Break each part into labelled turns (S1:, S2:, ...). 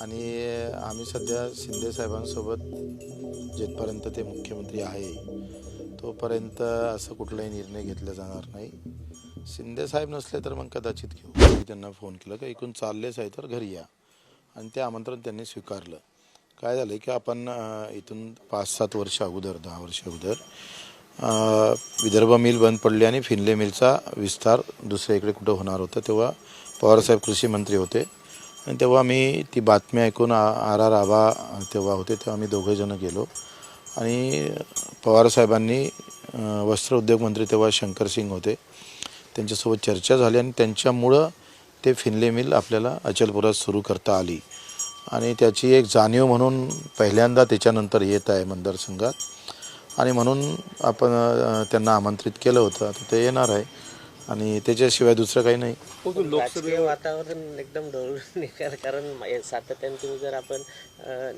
S1: आणि आम्ही सध्या शिंदे साहेबांसोबत जिथपर्यंत ते मुख्यमंत्री आहे तोपर्यंत असं कुठलाही निर्णय घेतला जाणार नाही. शिंदे साहेब नसले तर मग कदाचित घेऊ. त्यांना फोन केला का इकडून चाललेच आहे तर घरी या. आणि ते आमंत्रण त्यांनी स्वीकारलं. काय झालं की आपण इथून पाच सात वर्ष अगोदर दहा वर्ष अगोदर विदर्भ मिल बंद पडली आणि फिनले मिलचा विस्तार दुसऱ्या इकडे कुठं होणार होता तेव्हा पवारसाहेब कृषी मंत्री होते. आणि तेव्हा मी ती बातमी ऐकून आ आर आर आबा तेव्हा होते तेव्हा आम्ही दोघेजणं गेलो. आणि पवारसाहेबांनी वस्त्र उद्योग मंत्री तेव्हा शंकर सिंग होते. त्यांच्यासोबत चर्चा झाली आणि त्यांच्यामुळं ते फिनले मिल आपल्याला अचलपुरात सुरू करता आली. आणि त्याची एक जाणीव म्हणून पहिल्यांदा त्याच्यानंतर येत आहे मतदारसंघात आणि म्हणून आपण त्यांना आमंत्रित केलं होतं. आता ते येणार आहे. आणि त्याच्याशिवाय दुसरं काही नाही.
S2: राजकीय वातावरण एकदम ढवळून निघालं. कारण सातत्याने तुम्ही जर आपण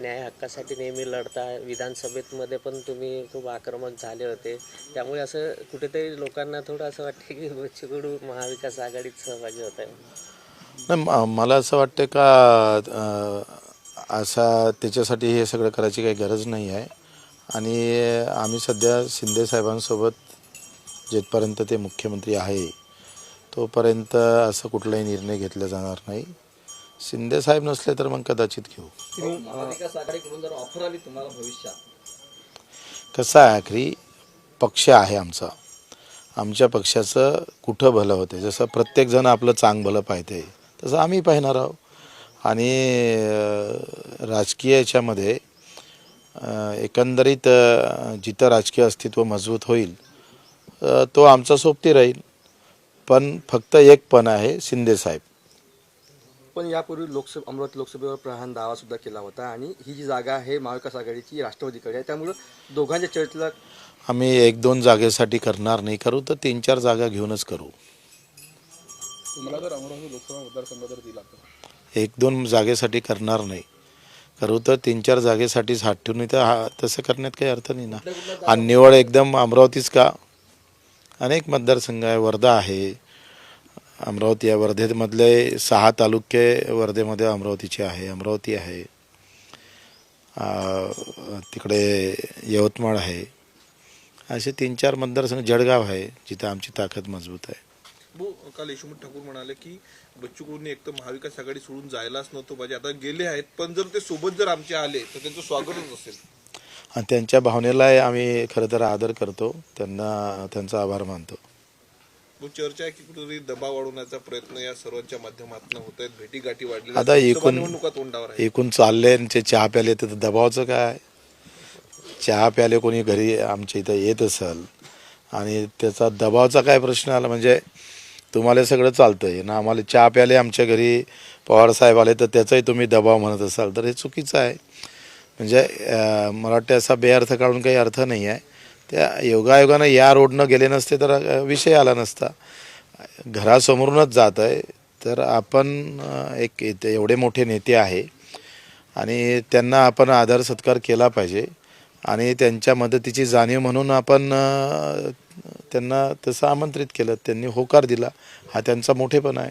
S2: न्याय हक्कासाठी नेहमी लढता विधानसभेत मध्ये पण तुम्ही खूप आक्रमक झाले होते. त्यामुळे असं कुठेतरी लोकांना थोडं असं वाटतं की बच्चू कडू महाविकास आघाडीत सहभागी होत आहे.
S1: नाही मला असं वाटतं का असा त्याच्यासाठी हे सगळं करायची काही गरज नाही आहे. आणि आम्ही सध्या शिंदे साहेबांसोबत जिथपर्यंत ते मुख्यमंत्री आहे तोपर्यंत असं कुठलाही निर्णय घेतला जाणार नाही. शिंदे साहेब नसले तर मग कदाचित घेऊ. कसं आहे आखरी? पक्ष आहे आमचा. आमच्या पक्षाचं कुठं भलं होते? जसं प्रत्येकजण आपलं चांग भलं पाहते तसं आम्ही पाहणार आहोत. आणि राजकीय याच्यामध्ये एकंदरीत जिथं राजकीय अस्तित्व मजबूत होईल तो आमचा सोबती राहील. पण फक्त एक पण आहे शिंदे साहेब.
S3: पण यापूर्वी लोकसभा अमरावती लोकसभेवर प्रहान दावा सुद्धा केला होता आणि ही जी जागा आहे महाविकास आघाडीची राष्ट्रवादीकडे आहे. त्यामुळं दोघांच्या चर्चेला
S1: आम्ही एक दोन जागेसाठी करणार नाही करू तर तीन चार जागा घेऊनच करू.
S4: तुम्हाला जर अमरावती लोकसभा मतदारसंघ जर दिला तर?
S1: एक दोन जागेसाठी करणार नाही. करू तर तीन चार जागेसाठीच हात ठेवून नाही तर हा तसं करण्यात काही अर्थ नाही ना. आणि निवड एकदम अमरावतीच का? अनेक मतदारसंघ आहे वर्धा आहे. अमरावती आहे वर्धेमधले सहा तालुके वर्धेमध्ये अमरावतीचे आहे अमरावती आहे. तिकडे यवतमाळ आहे. असे तीन चार मतदारसंघ जळगाव आहे जिथं आमची ताकद मजबूत आहे.
S4: काल यशवंत ठाकूर म्हणाले की बच्चू कडूंनी एक तर महाविकास आघाडी सोडून जायलाच नव्हतं पाहिजे. आता गेले आहेत पण जर ते सोबत जर आमचे आले तर त्यांचं स्वागतच असेल
S1: आणि त्यांच्या भावनेला आम्ही खरं तर आदर करतो. त्यांना त्यांचा आभार मानतो.
S4: मग चर्चा आहे की कुठेतरी दबाव वाढवण्याचा प्रयत्न या सर्वांच्या माध्यमातून होत आहेत. वाढलेल्या
S1: आता एकूण-
S4: निवडणुका तोंडावर आहे.
S1: एकूण चालले आणि ते चहा प्याले तर दबावाचं काय? चहा प्याले कोणी घरी आमच्या इथं येत असेल आणि त्याचा दबावाचा काय प्रश्न आला? म्हणजे तुम्हाला सगळं चालतंय. ना आम्हाला चहा प्याले आमच्या घरी पवार साहेब आले तर त्याचाही तुम्ही दबाव म्हणत असाल. तर हे चुकीचं आहे. म्हणजे मला वाटतं असा बेअर्थ काढून काही अर्थ नाही आहे त्या योगायोगानं या रोडनं गेले नसते तर विषय आला नसता. घरासमोरूनच जात आहे तर आपण एक एवढे मोठे नेते आहे. आणि त्यांना आपण आदर सत्कार केला पाहिजे. आणि त्यांच्या मदतीची जाणीव म्हणून आपण त्यांना तसं आमंत्रित केलं. त्यांनी होकार दिला. हा त्यांचा मोठेपणा आहे.